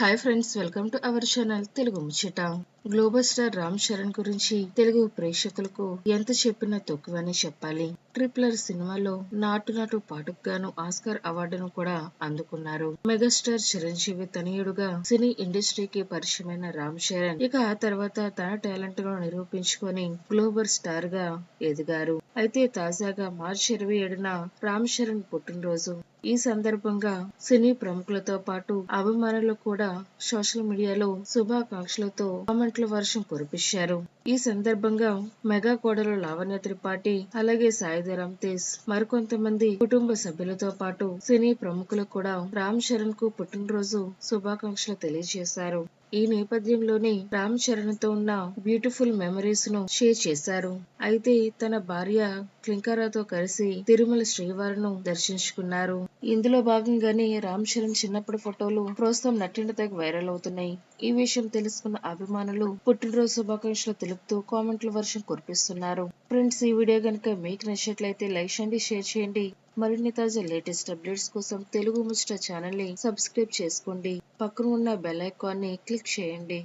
Hi friends welcome to our channel Telugu Muchata global star Ram Charan గురించి తెలుగు ప్రేక్షకులకు ఎంత చెప్పినా తక్కువని చెప్పాలి. ట్రిపులర్ సినిమాలో నాటు నాటు పాటకు గాను ఆస్కార్ అవార్డును కూడా అందుకున్నారు. మెగాస్టార్ చిరంజీవి తనయుడుగా సినీ ఇండస్ట్రీకి పరిచయమైన రామ్ చరణ్ ఇక ఆ తర్వాత తన టాలెంట్ను నిరూపించుకొని గ్లోబల్ స్టార్గా ఎదిగారు. అయితే తాజాగా మార్చి ఇరవై ఏడున రామ్ చరణ్ పుట్టినరోజు ఈ సందర్భంగా సినీ ప్రముఖులతో పాటు అభిమానులు కూడా సోషల్ మీడియాలో శుభాకాంక్షలతో కామెంట్ల వర్షం కురిపించారు. ఈ సందర్భంగా మెగా కోడలు లావణ్య త్రిపాఠి అలాగే సాయిధరం తేజ్ మరికొంతమంది కుటుంబ సభ్యులతో పాటు సినీ ప్రముఖులు కూడా రామ్ చరణ్కు పుట్టినరోజు శుభాకాంక్షలు తెలియజేశారు. ఈ నేపథ్యంలోనే రామ్ చరణ్తో ఉన్న బ్యూటిఫుల్ మెమరీస్ను షేర్ చేశారు. అయితే తన భార్య క్లింకారాతో కలిసి తిరుమల శ్రీవారిను దర్శించుకున్నారు. ఇందులో భాగంగానే రామ్ చరణ్ చిన్నప్పటి ఫోటోలు ప్రస్తుతం నటిండతకు వైరల్ అవుతున్నాయి. ఈ విషయం తెలుసుకున్న అభిమానులు పుట్టినరోజు శుభాకాంక్షలు తెలుపుతూ కామెంట్ల వర్షం కురిపిస్తున్నారు. ఫ్రెండ్స్ ఈ వీడియో కనుక మీకు నచ్చినట్లయితే లైక్ చేయండి షేర్ చేయండి. మరిన్ని తాజా లేటెస్ట్ అప్డేట్స్ కోసం తెలుగు ముచ్చట ఛానల్ని సబ్స్క్రైబ్ చేసుకోండి. పక్కన ఉన్న బెల్ ఐకాన్ని క్లిక్ చేయండి.